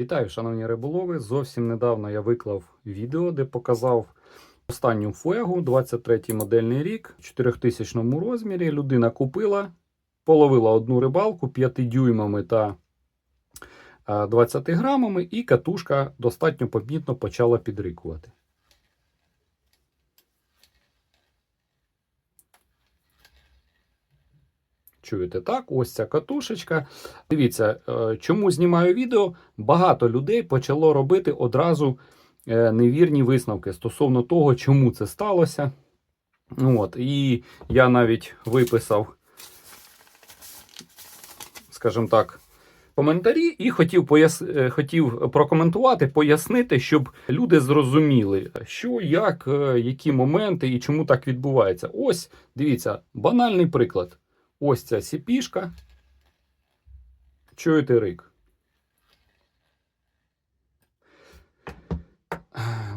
Вітаю, шановні риболови. Зовсім недавно я виклав відео, де показав останню фуегу, 23-й модельний рік, в 4000 розмірі. Людина купила, половила одну рибалку 5 дюймами та е, 20 грамами, і катушка достатньо помітно почала підрикувати. Чуєте так? Ось ця катушечка. Дивіться, е, чому знімаю відео. Багато людей почало робити одразу е, невірні висновки стосовно того, чому це сталося. От, І я навіть виписав, скажімо так, коментарі і хотів, пояс... е, хотів прокоментувати, пояснити, щоб люди зрозуміли, що, як, які моменти і чому так відбувається. Ось, дивіться, банальний приклад. Ось ця сіпішка. Чуєте рик.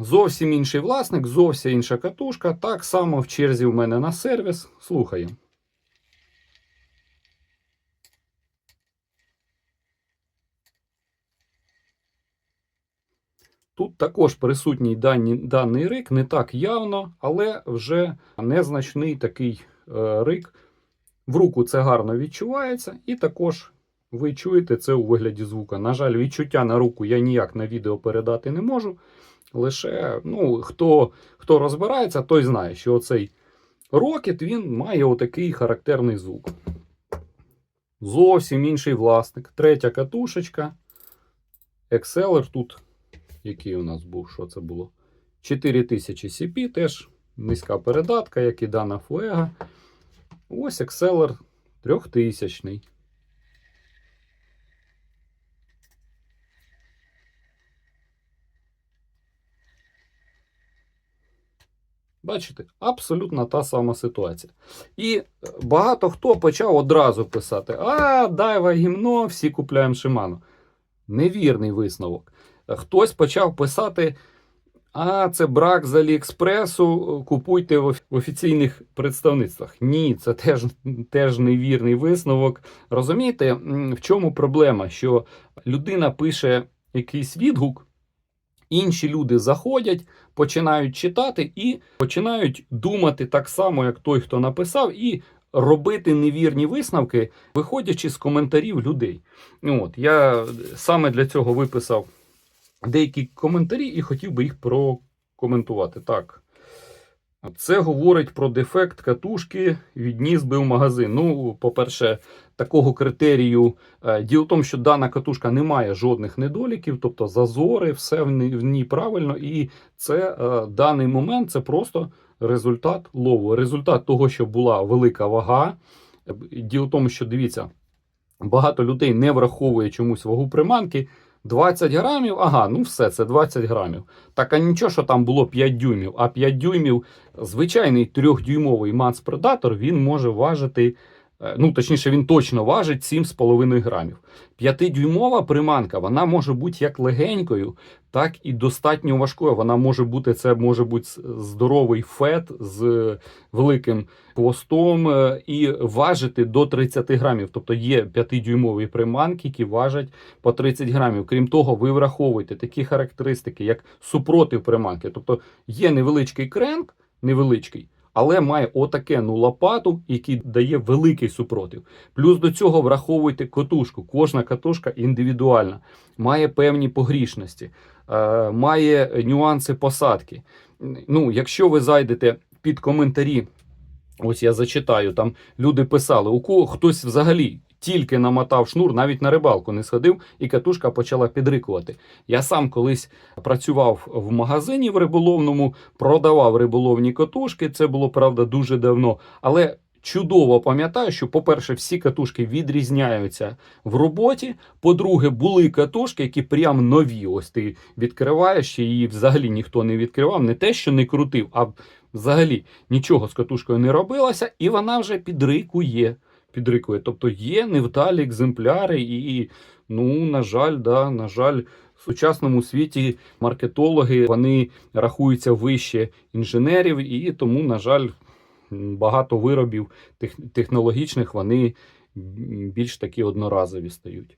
Зовсім інший власник, зовсім інша катушка. Так само в черзі в мене на сервіс. Слухаю. Тут також присутній дані, даний рик, не так явно, але вже незначний такий е, рик. В руку це гарно відчувається, і також ви чуєте це у вигляді звука. На жаль, відчуття на руку я ніяк на відео передати не можу. Лише ну, хто хто розбирається, той знає, що оцей рокет він має отакий характерний звук. Зовсім інший власник. Третя катушечка. Exceller тут, який у нас був, що це було? 4000 CP, теж низька передатка, як і дана фуега. Ось Exceller 3000. Бачите, абсолютно та сама ситуація. І багато хто почав одразу писати: А, дайва гімно, всі купляємо Шиману. Невірний висновок. Хтось почав писати. А це брак з Аліекспресу. Купуйте в офіційних представництвах. Ні, це теж теж невірний висновок. Розумієте, в чому проблема? Що людина пише якийсь відгук, інші люди заходять, починають читати і починають думати так само, як той, хто написав, і робити невірні висновки, виходячи з коментарів людей. От я саме для цього виписав деякі коментарі і хотів би їх прокоментувати. Так. Це говорить про дефект катушки, відніс би в магазин. Ну, по-перше, такого критерію. е, Діло в тому, що дана катушка не має жодних недоліків, тобто зазори, все в ній, правильно. І це е, даний момент це просто результат лову. Результат того, що була велика вага. Діло в тому, що дивіться, багато людей не враховує чомусь вагу приманки. 20 грамів, ага, ну все, це 20 грамів. Так, а нічого, що там було 5 дюймів. А 5 дюймів, звичайний 3-дюймовий Мац-предатор, він може важити, ну, точніше, він точно важить 7,5 грамів. 5-дюймова приманка, вона може бути як легенькою, так і достатньо важкою. Вона може бути, це може бути здоровий фет з великим хвостом е, і важити до 30 грамів. Тобто є 5-дюймові приманки, які важать по 30 грамів. Крім того, ви враховуєте такі характеристики, як супротив приманки. Тобто є невеличкий кренк, невеличкий. Але має отакену лопату, який дає великий супротив. Плюс до цього враховуйте катушку. Кожна катушка індивідуальна, має певні погрішності, е, має нюанси посадки. Ну, Якщо ви зайдете під коментарі, ось я зачитаю, там люди писали, у кого хтось взагалі тільки намотав шнур, навіть на рибалку не сходив, і катушка почала підрикувати. Я сам колись працював в магазині в риболовному, продавав риболовні катушки. Це було правда дуже давно. Але чудово пам'ятаю, що, по-перше, всі катушки відрізняються в роботі. По-друге, були катушки, які прям нові. Ось ти відкриваєш її взагалі ніхто не відкривав. Не те, що не крутив, а взагалі нічого з катушкою не робилося, і вона вже підрикує підрикує. Тобто є невдалі екземпляри, і, ну, на жаль, да, на жаль, в сучасному світі маркетологи вони рахуються вище інженерів, і тому, на жаль, багато виробів тех, технологічних вони більш такі одноразові стають.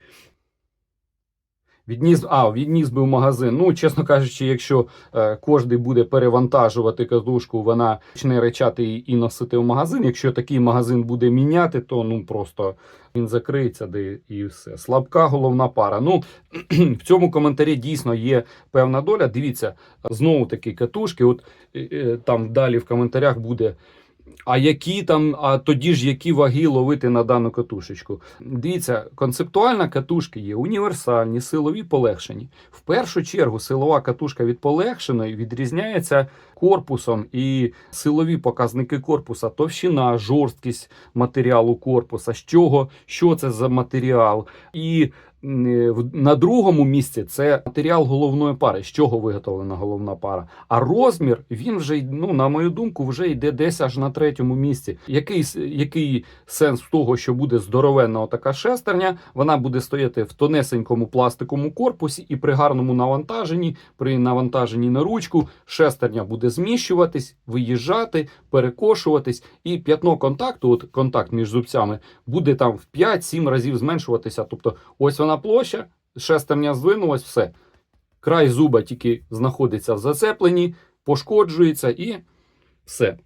Відніс, а, відніс би в магазин. Ну, чесно кажучи, якщо е, кожний буде перевантажувати катушку, вона почне речати і, і носити в магазин. Якщо такий магазин буде міняти, то ну просто він закриється де і все. Слабка головна пара. Ну в цьому коментарі дійсно є певна доля. Дивіться, знову таки катушки. От е, е, там далі в коментарях буде. А які там, а тоді ж які ваги ловити на дану катушечку? Дивіться, концептуальна катушки є універсальні, силові полегшені. В першу чергу силова катушка від полегшеної відрізняється корпусом і силові показники корпуса, товщина, жорсткість матеріалу корпуса, з чого, що це за матеріал. І на другому місці це матеріал головної пари, з чого виготовлена головна пара. А розмір він вже ну на мою думку вже йде десь аж на третьому місці. Який, який сенс того, що буде здоровенна така шестерня? Вона буде стояти в тонесенькому пластиковому корпусі і при гарному навантаженні, при навантаженні на ручку, шестерня буде зміщуватись, виїжджати, перекошуватись, і п'ятно контакту, от контакт між зубцями, буде там в 5-7 разів зменшуватися. Тобто, ось вона площа, шестерня здвинулась, все. Край зуба тільки знаходиться в зацепленні, пошкоджується і все.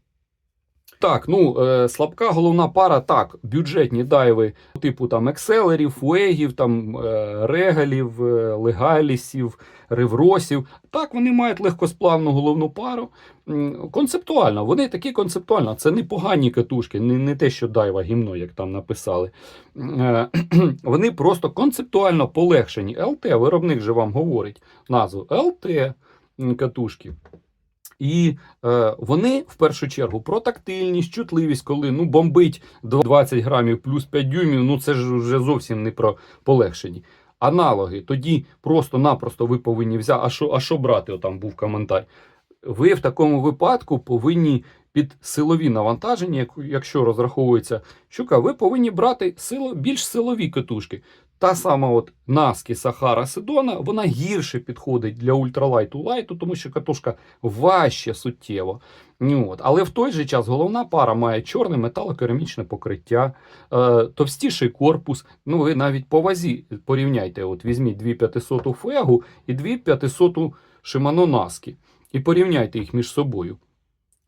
Так, ну е, слабка головна пара, так, бюджетні дайви типу там екселерів, фуегів, там регалів, легалісів, ревросів. Так, вони мають легкосплавну головну пару. Концептуально, вони такі концептуально. Це не погані катушки, не, не те, що дайва гімно, як там написали. Е, Вони просто концептуально полегшені. ЛТ, виробник же вам говорить назву ЛТ катушки. І е, вони в першу чергу про тактильність, чутливість, коли ну бомбить до 20 грамів плюс 5 дюймів, ну це ж вже зовсім не про полегшені. Аналоги, тоді просто-напросто ви повинні взяти. А що, а що брати? Отам був коментар. Ви в такому випадку повинні під силові навантаження, якщо розраховується щука, ви повинні брати сило, більш силові катушки. Та сама от Наски Сахара Седона, вона гірше підходить для ультралайту лайту, тому що катушка важче суттєво. Ну, от. Але в той же час головна пара має чорне металокерамічне покриття, е, товстіший корпус. Ну, ви навіть по вазі порівняйте, от візьміть 2500 фегу і 2500 Shimano Наски. І порівняйте їх між собою.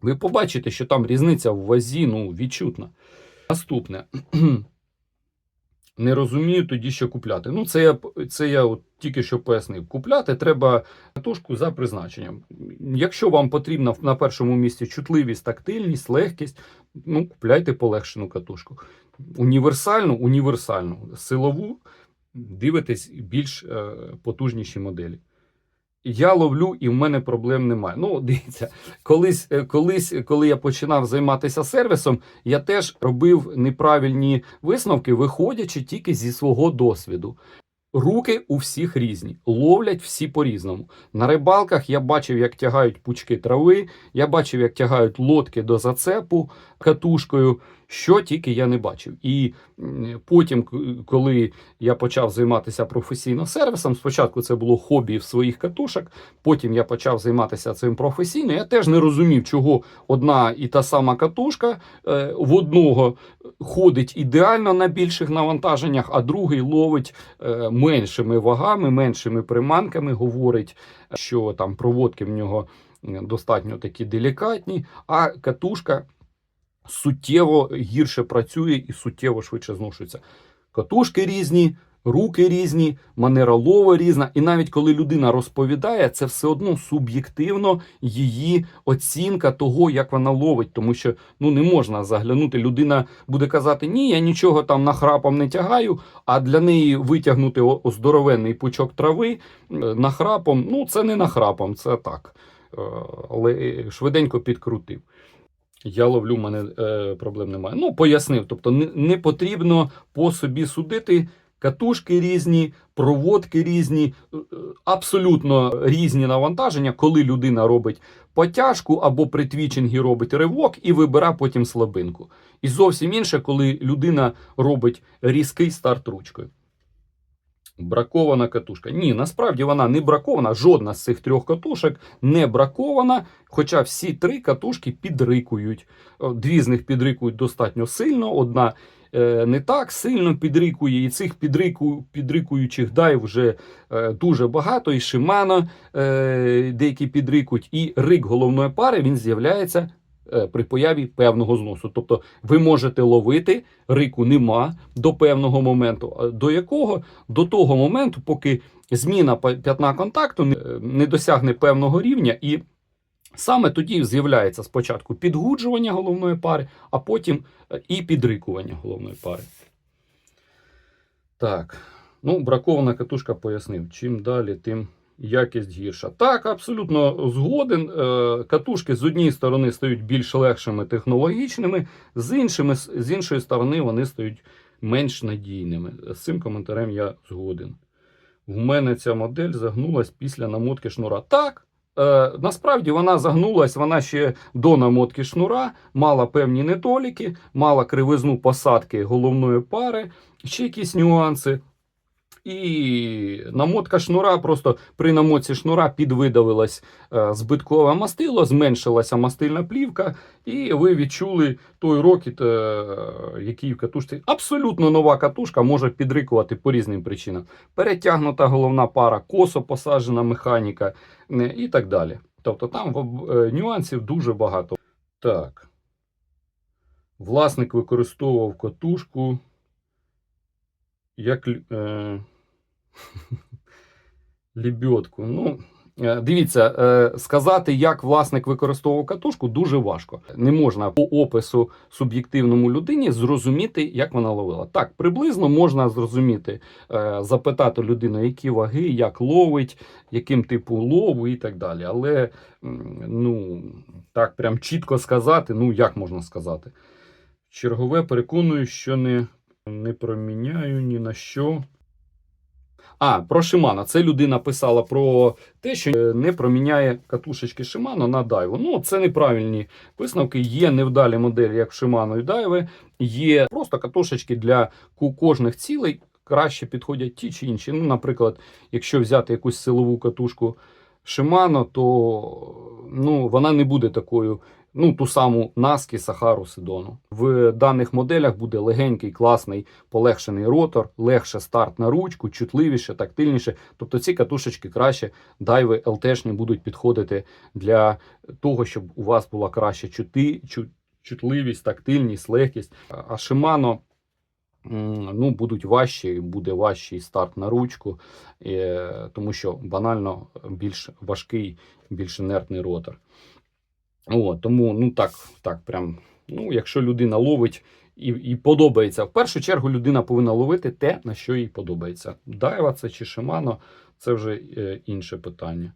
Ви побачите, що там різниця в вазі ну, відчутна. Наступне. Не розумію тоді, що купляти. Ну, це я, це я от тільки що пояснив. Купляти треба катушку за призначенням. Якщо вам потрібна на першому місці чутливість, тактильність, легкість, ну, купляйте полегшену катушку. Універсальну, універсальну, силову, дивитесь більш е, потужніші моделі. Я ловлю і в мене проблем немає. Ну, дивіться, колись, е, колись, коли я починав займатися сервісом, я теж робив неправильні висновки, виходячи тільки зі свого досвіду. Руки у всіх різні, ловлять всі по-різному. На рибалках я бачив, як тягають пучки трави, я бачив, як тягають лодки до зацепу катушкою, що тільки я не бачив. І потім, коли я почав займатися професійно сервісом, спочатку це було хобі в своїх катушок, потім я почав займатися цим професійно. Я теж не розумів, чого одна і та сама катушка е, в одного ходить ідеально на більших навантаженнях, а другий ловить е, меншими вагами, меншими приманками, говорить, що там проводки в нього достатньо такі делікатні, а катушка суттєво гірше працює і суттєво швидше зношується. Катушки різні, руки різні, манера лова різна. І навіть коли людина розповідає, це все одно суб'єктивно її оцінка того, як вона ловить, тому що ну не можна заглянути. Людина буде казати, ні, я нічого там нахрапом не тягаю, а для неї витягнути здоровенний пучок трави е, нахрапом, ну це не нахрапом, це так. Е, Але швиденько підкрутив. Я ловлю, в мене е, проблем немає. Ну, пояснив. Тобто, не, не потрібно по собі судити. Катушки різні, проводки різні, е, абсолютно різні навантаження, коли людина робить потяжку або при твічингі робить ривок і вибира потім слабинку. І зовсім інше, коли людина робить різкий старт ручкою. Бракована катушка. Ні, насправді вона не бракована. Жодна з цих трьох катушок не бракована. Хоча всі три катушки підрикують. Дві з них підрикують достатньо сильно, одна е, не так сильно підрикує, і цих підрику, підрикуючих дай вже е, дуже багато. І Shimano е, деякі підрикують, і рик головної пари він з'являється при появі певного зносу. Тобто ви можете ловити, рику нема до певного моменту. До якого? До того моменту, поки зміна п'ятна контакту не- не досягне певного рівня, і саме тоді з'являється спочатку підгуджування головної пари, а потім е, і підрикування головної пари. Так. Ну, бракована катушка пояснив. Чим далі, тим якість гірша. Так, абсолютно згоден. Е, Катушки з однієї сторони стають більш легшими технологічними, з, іншими, з іншої сторони вони стають менш надійними. З цим коментарем я згоден. В мене ця модель загнулась після намотки шнура. Так, е, насправді вона загнулась, вона ще до намотки шнура, мала певні недоліки, мала кривизну посадки головної пари, ще якісь нюанси. І намотка шнура просто при намотці шнура підвидавилось е, збиткове мастило, зменшилася мастильна плівка, і ви відчули той рокіт, е, який в катушці. Абсолютно нова катушка може підрикувати по різним причинам. Перетягнута головна пара, косо посаджена механіка е, і так далі. Тобто там нюансів дуже багато. Так. Власник використовував катушку як е, лебедку. Ну, е, дивіться, е, сказати, як власник використовував катушку, дуже важко. Не можна по опису суб'єктивному людині зрозуміти, як вона ловила. Так, приблизно можна зрозуміти, е, запитати людину, які ваги, як ловить, яким типу лову і так далі. Але ну, так прям чітко сказати, ну як можна сказати? Чергове переконую, що не, не проміняю ні на що. А, про Shimano. Це людина писала про те, що не проміняє катушечки Shimano на дайву. Ну, це неправильні висновки. Є невдалі моделі, як Shimano і дайви. Є просто катушечки для кожних цілей. Краще підходять ті чи інші. Ну, наприклад, якщо взяти якусь силову катушку Shimano, то ну, вона не буде такою. Ну, ту саму Наски, Сахару, Сидону. В даних моделях буде легенький, класний, полегшений ротор, легше старт на ручку, чутливіше, тактильніше. Тобто ці катушечки краще, дайви ЛТшні будуть підходити для того, щоб у вас була краще чути, чу, чутливість, тактильність, легкість. А Shimano ну, будуть важчі, буде важчий старт на ручку, е, тому що банально більш важкий, більш інертний ротор. О, тому, ну так, так, прям, ну, якщо людина ловить і, і подобається, в першу чергу людина повинна ловити те, на що їй подобається. Дайва це чи Шимано, це вже е, інше питання.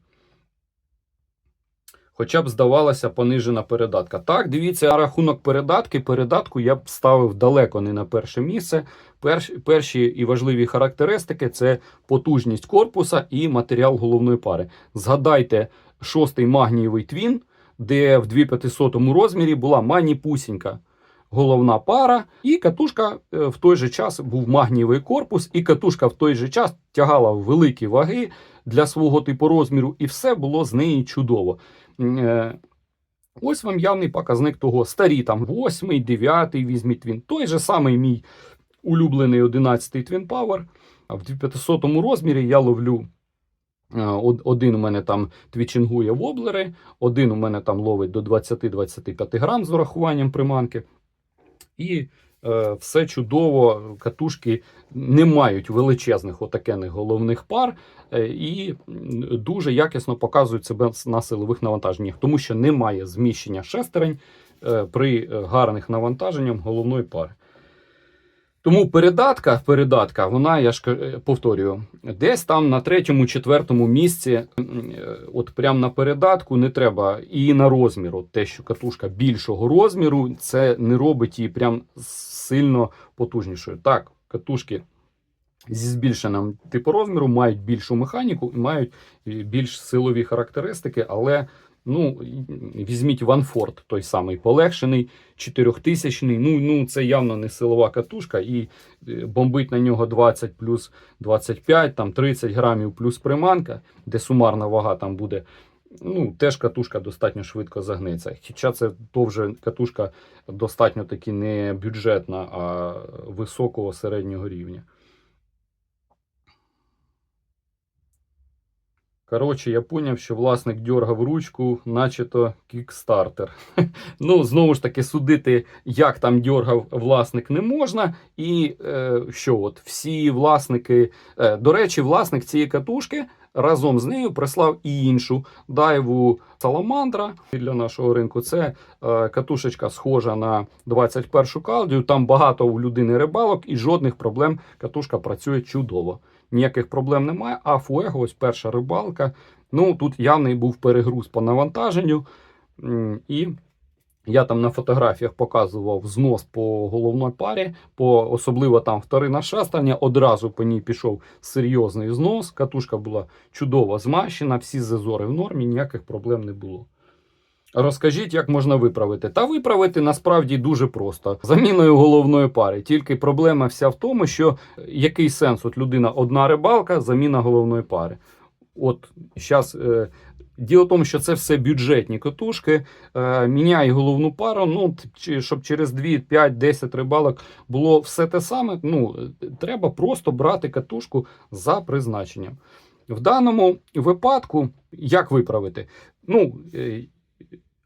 Хоча б здавалося понижена передатка. Так, дивіться, рахунок передатки, передатку я б ставив далеко не на перше місце. Перш, перші і важливі характеристики це потужність корпуса і матеріал головної пари. Згадайте шостий магнієвий твін, де в 2500 розмірі була маніпусінька головна пара, і катушка е, в той же час був магнієвий корпус, і катушка в той же час тягала великі ваги для свого типу розміру, і все було з неї чудово. Е, Ось вам явний показник того. Старі там 8, 9 візьміть він. Той же самий мій улюблений 11 Twin Power. А в 2500 розмірі я ловлю. Е, од- Один у мене там твічингує воблери, один у мене там ловить до 20-25 грам з урахуванням приманки. І е, все чудово, катушки не мають величезних отакених головних пар е, і дуже якісно показують себе на силових навантаженнях, тому що немає зміщення шестерень е, при е, гарних навантаженнях головної пари. Тому передатка, передатка, вона, я ж повторюю, десь там на третьому, четвертому місці, е, от прям на передатку не треба і на розмір. От те, що катушка більшого розміру, це не робить її прям сильно потужнішою. Так, катушки зі збільшеним типу розміру мають більшу механіку і мають е, більш силові характеристики, але ну, візьміть Ванфорд, той самий полегшений, 4000 ну, ну це явно не силова катушка, і е, бомбить на нього 20 плюс 25, там 30 грамів плюс приманка, де сумарна вага там буде ну, теж катушка достатньо швидко загнеться. Хоча це то вже катушка достатньо таки не бюджетна, а високого середнього рівня. Коротше, я поняв, що власник дьоргав ручку, наче-то кікстартер. ну, знову ж таки, судити, як там дьоргав власник, не можна. І е, що от всі власники, е, до речі, власник цієї катушки разом з нею прислав і іншу дайву Саламандра для нашого ринку. Це е, катушечка схожа на 21 калдію. Там багато у людини рибалок і жодних проблем. Катушка працює чудово. Ніяких проблем немає. А Фуего, ось перша рибалка. Ну тут явний був перегруз по навантаженню. І я там на фотографіях показував знос по головній парі, по особливо там вторина шастання. Одразу по ній пішов серйозний знос. Катушка була чудово змащена, всі зазори в нормі, ніяких проблем не було. Розкажіть, як можна виправити. Та виправити насправді дуже просто. Заміною головної пари. Тільки проблема вся в тому, що який сенс? От людина одна рибалка, заміна головної пари. От зараз. Е, Діло в тому, що це все бюджетні катушки. Е, міняй головну пару, ну, щоб через 2, 5, 10 рибалок було все те саме. Ну, треба просто брати катушку за призначенням. В даному випадку, як виправити? Ну, е,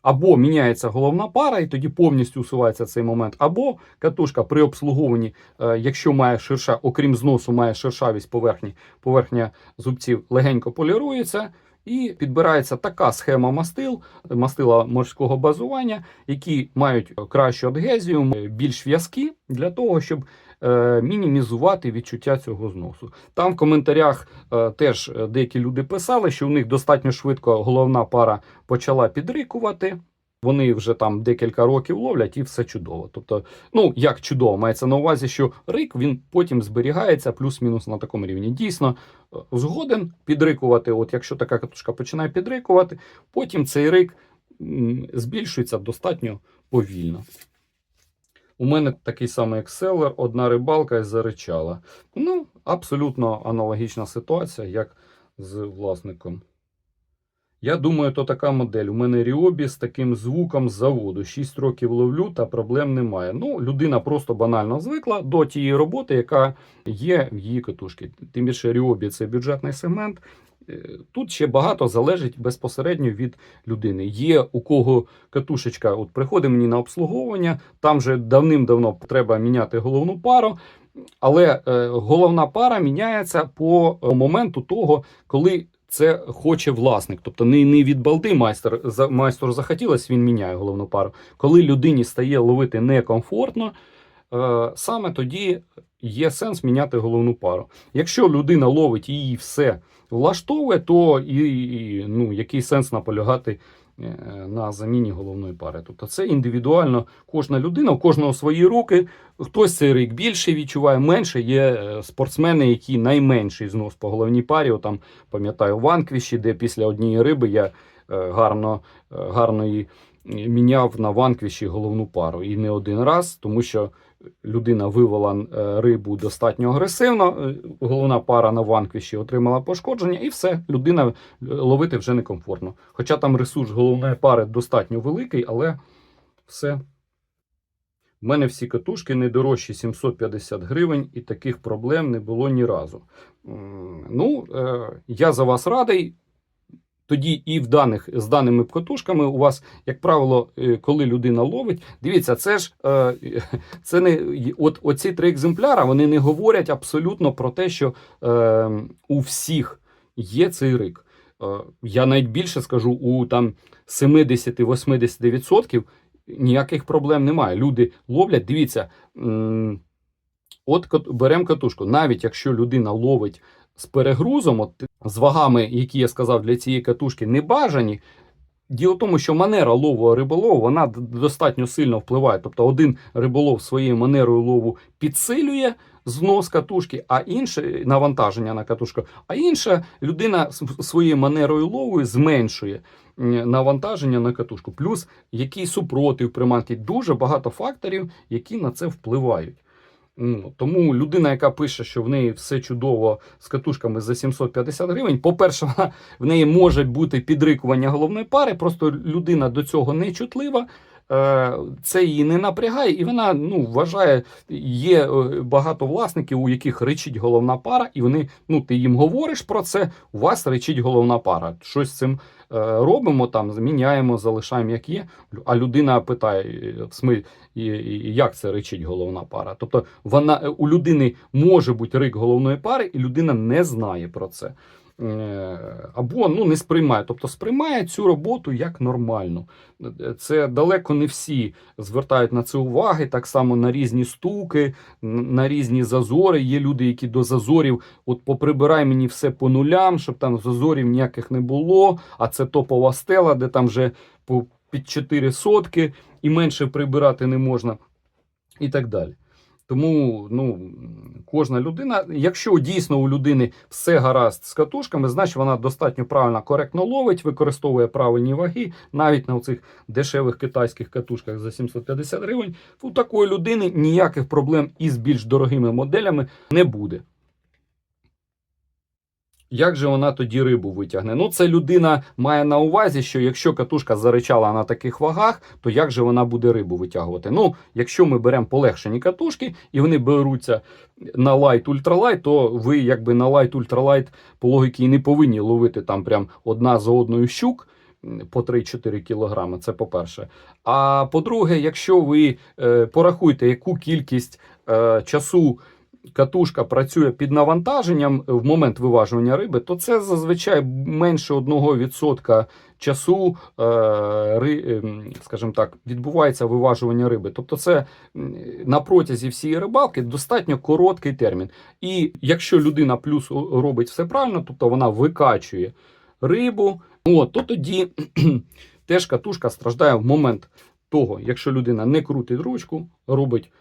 або міняється головна пара, і тоді повністю усувається цей момент, або катушка при обслуговуванні, е, якщо має ширша, окрім зносу, має шершавість поверхні, поверхня зубців легенько полірується. І підбирається така схема мастил, мастила морського базування, які мають кращу адгезію, більш в'язкі для того, щоб е, мінімізувати відчуття цього зносу. Там в коментарях е, теж е, деякі люди писали, що у них достатньо швидко головна пара почала підрикувати. Вони вже там декілька років ловлять і все чудово. Тобто, ну як чудово, мається на увазі, що рик він потім зберігається плюс-мінус на такому рівні. Дійсно, згоден підрикувати. От якщо така катушка починає підрикувати, потім цей рик збільшується достатньо повільно. У мене такий самий екселер, одна рибалка і заричала. Ну, абсолютно аналогічна ситуація, як з власником. Я думаю, то така модель. У мене Ріобі з таким звуком з заводу. 6 років ловлю та проблем немає. Ну, людина просто банально звикла до тієї роботи, яка є в її катушці. Тим більше Ріобі це бюджетний сегмент. Е, Тут ще багато залежить безпосередньо від людини. Є у кого катушечка, от приходить мені на обслуговування, там вже давним-давно треба міняти головну пару. Але е, головна пара міняється по е, моменту того, коли це хоче власник. Тобто не, не від балди майстер, за, майстру захотілось, він міняє головну пару. Коли людині стає ловити некомфортно, саме тоді є сенс міняти головну пару. Якщо людина ловить її все влаштовує, то і, і, ну, який сенс наполягати е, на заміні головної пари. Тобто це індивідуально кожна людина, у кожного свої руки. Хтось цей рік більше відчуває, менше. Є е, спортсмени, які найменший знос по головній парі. Там пам'ятаю в Анквіші, де після однієї риби я е, гарно, гарно її міняв на ванквіші головну пару. І не один раз, тому що людина вивела е, рибу достатньо агресивно. е, Головна пара на ванквіші отримала пошкодження, і все, людина е, ловити вже некомфортно. Хоча там ресурс головної пари достатньо великий, але все. У мене всі катушки не дорожчі 750 гривень, і таких проблем не було ні разу. Ну, я за вас радий. Тоді і в даних з даними катушками у вас, як правило, е, коли людина ловить, дивіться, це ж е, це не от оці три екземпляра, вони не говорять абсолютно про те, що е, у всіх є цей рик. Е, я навіть більше скажу, у там 70-80% ніяких проблем немає. Люди ловлять, дивіться, от беремо катушку, навіть якщо людина ловить з перегрузом, от з вагами, які я сказав для цієї катушки, не бажані. Діло в тому, що манера лову риболову вона достатньо сильно впливає. Тобто один риболов своєю манерою лову підсилює знос катушки, а інше навантаження на катушку, а інша людина своєю манерою лову зменшує навантаження на катушку. Плюс який супротив приманки. Дуже багато факторів, які на це впливають. Ну, тому людина, яка пише, що в неї все чудово з катушками за 750 гривень, по-перше, в неї може бути підрикування головної пари, просто людина до цього не чутлива. Е, Це її не напрягає, і вона ну, вважає, є е, багато власників, у яких речить головна пара, і вони, ну, ти їм говориш про це, у вас речить головна пара. Щось з цим е, робимо, там, міняємо, залишаємо як є. А людина питає, в смислі, і, і як це речить головна пара. Тобто вона у людини може бути рик головної пари, і людина не знає про це. Е, Або ну, не сприймає, тобто сприймає цю роботу як нормальну. Це далеко не всі звертають на це уваги, так само на різні стуки, на різні зазори. Є люди, які до зазорів, от поприбирай мені все по нулям, щоб там зазорів ніяких не було. А це топова стела, де там вже під 4 сотки і менше прибирати не можна, і так далі. Тому ну, кожна людина, якщо дійсно у людини все гаразд з катушками, значить вона достатньо правильно, коректно ловить, використовує правильні ваги, навіть на цих дешевих китайських катушках за 750 гривень. У такої людини ніяких проблем із більш дорогими моделями не буде. Як же вона тоді рибу витягне? Ну, це людина має на увазі, що якщо катушка заричала на таких вагах, то як же вона буде рибу витягувати? Ну, якщо ми беремо полегшені катушки і вони беруться на лайт ультралайт, то ви якби на лайт ультралайт по логіки і не повинні ловити там прям одна за одною щук. По 3-4 кілограми, це по-перше. А по-друге, якщо ви е, порахуєте, яку кількість е, часу катушка працює під навантаженням в момент виважування риби, то це зазвичай менше 1% часу, е, ем, скажімо так, відбувається виважування риби. Тобто, це на протязі всієї рибалки достатньо короткий термін. І якщо людина плюс робить все правильно, тобто вона викачує рибу, от, то тоді теж катушка страждає в момент того, якщо людина не крутить ручку, робить.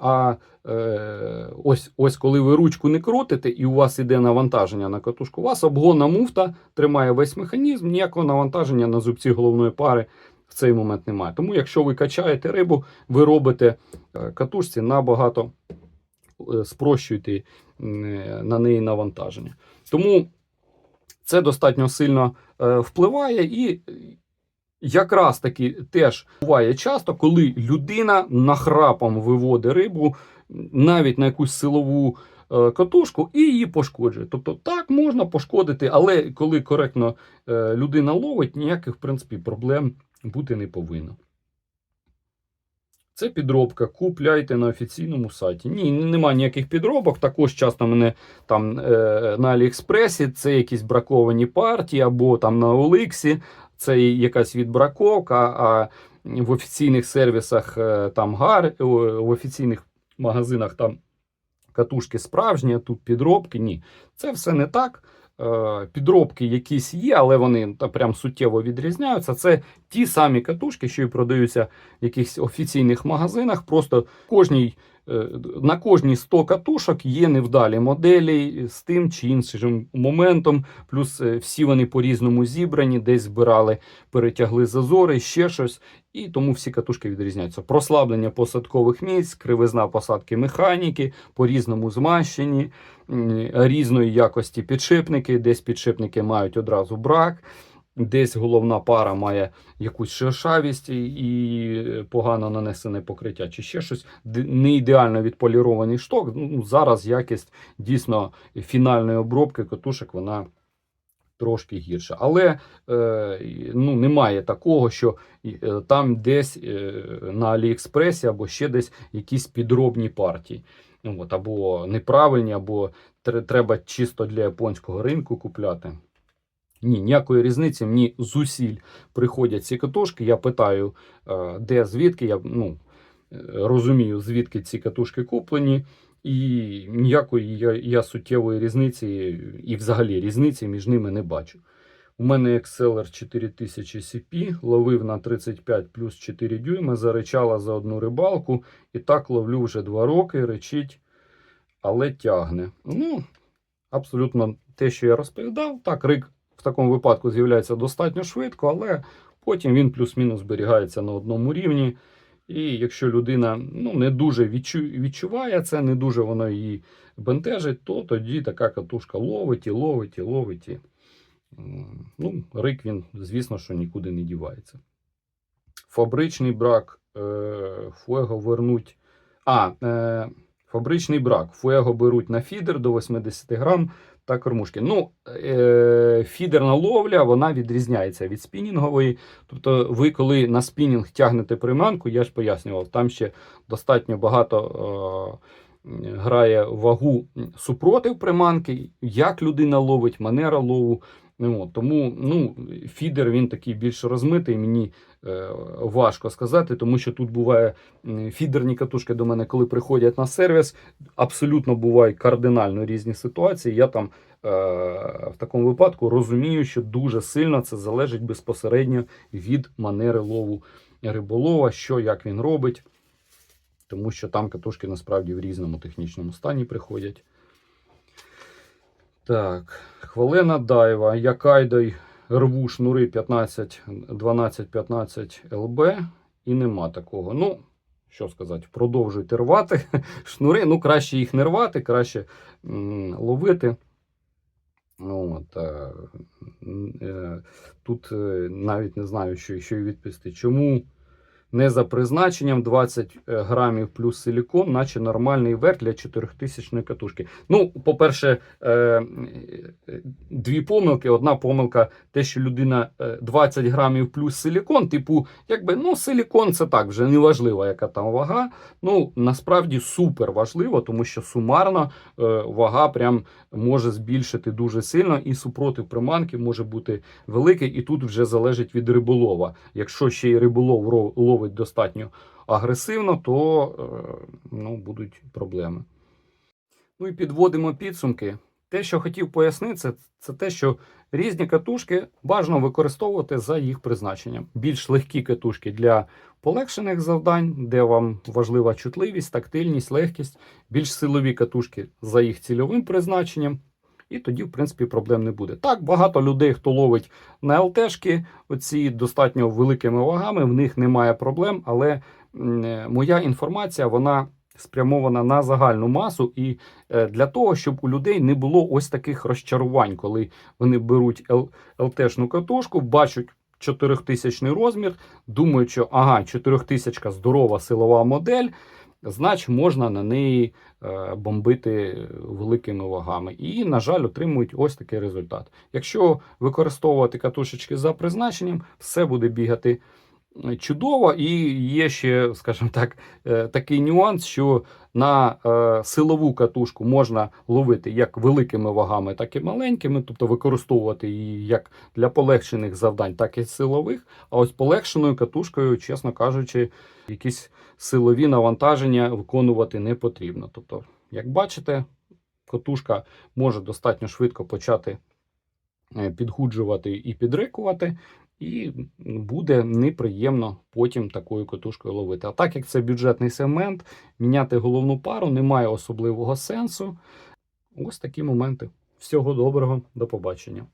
А е, ось, ось коли ви ручку не крутите і у вас іде навантаження на катушку, у вас обгонна муфта тримає весь механізм, ніякого навантаження на зубці головної пари в цей момент немає. Тому, якщо ви качаєте рибу, ви робите е, катушці набагато е, спрощуєте е, на неї навантаження. Тому це достатньо сильно впливає і. Якраз таки теж буває часто, коли людина нахрапом виводить рибу навіть на якусь силову е, катушку і її пошкоджує. Тобто так можна пошкодити, але коли коректно е, людина ловить, ніяких в принципі проблем бути не повинно. Це підробка. Купляйте на офіційному сайті. Ні, немає ніяких підробок. Також часто мене там е, на Аліекспресі це якісь браковані партії або там на Оликсі це якась відбраковка, а в офіційних сервісах е, там гар, в офіційних магазинах там катушки справжні, а тут підробки. Ні, це все не так. Е, Підробки якісь є, але вони та прям суттєво відрізняються. Це ті самі катушки, що і продаються в якихось офіційних магазинах. Просто кожній, е, на кожній 100 катушок є невдалі моделі з тим чи іншим моментом. Плюс е, всі вони по-різному зібрані, десь збирали, перетягли зазори, ще щось. І тому всі катушки відрізняються. Прослаблення посадкових місць, кривизна посадки механіки, по-різному змащені, різної якості підшипники, десь підшипники мають одразу брак. Десь головна пара має якусь шершавість і- погано нанесене покриття, чи ще щось. Не ідеально відполірований шток. Ну, зараз якість дійсно фінальної обробки катушок вона трошки гірша. Але е, ну, немає такого, що е, там десь е, на Аліекспресі або ще десь якісь підробні партії. Ну, От, або неправильні, або треба чисто для японського ринку купляти. Ні, ніякої різниці, мені зусіль приходять ці катушки. Я питаю, е, де звідки. Я ну, е, розумію, звідки ці катушки куплені. І ніякої я, я суттєвої різниці і взагалі різниці між ними не бачу. У мене Exceller 4000 CP, ловив на 35 плюс 4 дюйма, заричала за одну рибалку. І так ловлю вже 2 роки, речить, але тягне. Ну, абсолютно те, що я розповідав. Так, рик в такому випадку з'являється достатньо швидко, але потім він плюс-мінус зберігається на одному рівні. І якщо людина ну, не дуже відчу, відчуває це, не дуже воно її бентежить, то тоді така катушка ловить і ловить і ловить. І, ну, рик він, звісно, що нікуди не дівається. Фабричний брак фуего вернуть. А, е, фабричний брак. Фуего беруть на фідер до 80 грам та кормушки. Ну, е, фідерна ловля вона відрізняється від спінінгової. Тобто, ви, коли на спінінг тягнете приманку, я ж пояснював, там ще достатньо багато. Е, Грає вагу супротив приманки, як людина ловить, манера лову. Ну, от, тому ну, фідер він такий більш розмитий. Мені е, важко сказати, тому що тут буває фідерні катушки до мене, коли приходять на сервіс, абсолютно бувають кардинально різні ситуації. Я там е, в такому випадку розумію, що дуже сильно це залежить безпосередньо від манери лову риболова, що як він робить, тому що там катушки насправді в різному технічному стані приходять. Так, хвилина дайва. Я кайдай рву шнури 15, 12, 15 ЛБ і нема такого. Ну, що сказати, продовжуйте рвати шнури. Ну, краще їх не рвати, краще ловити. От, е, е, тут е, навіть не знаю, що, й відповісти. Чому не за призначенням 20 грамів плюс силікон, наче нормальний верх для 4000 катушки. Ну, по-перше, е, е, дві помилки. Одна помилка, те, що людина е, 20 грамів плюс силікон, типу, якби ну, силікон це так, вже не важливо, яка там вага. Ну, насправді супер важливо, тому що сумарно е, вага прям може збільшити дуже сильно, і супротив приманки може бути великий, і тут вже залежить від риболова. Якщо ще й риболов ро- ловить достатньо агресивно, то е, ну, будуть проблеми. Ну і підводимо підсумки. Те, що хотів пояснити, це, це те, що різні катушки бажано використовувати за їх призначенням. Більш легкі катушки для полегшених завдань, де вам важлива чутливість, тактильність, легкість, більш силові катушки за їх цільовим призначенням. І тоді, в принципі, проблем не буде. Так, багато людей, хто ловить на ЛТшки, оці достатньо великими вагами, в них немає проблем, але е, моя інформація вона спрямована на загальну масу, і е, для того, щоб у людей не було ось таких розчарувань, коли вони беруть ЛТшну катушку, бачать 4000 розмір, думають, що ага, 4000 здорова силова модель. Значить, можна на неї е, бомбити великими вагами. І, на жаль, отримують ось такий результат. Якщо використовувати катушечки за призначенням, все буде бігати чудово. І є ще, скажімо так, е, такий нюанс, що на е, силову катушку можна ловити як великими вагами, так і маленькими, тобто використовувати її як для полегшених завдань, так і силових. А ось полегшеною катушкою, чесно кажучи, якісь силові навантаження виконувати не потрібно. Тобто, як бачите, катушка може достатньо швидко почати е, підгуджувати і підрикувати, і буде неприємно потім такою катушкою ловити. А так як це бюджетний сегмент, міняти головну пару немає особливого сенсу. Ось такі моменти. Всього доброго, до побачення.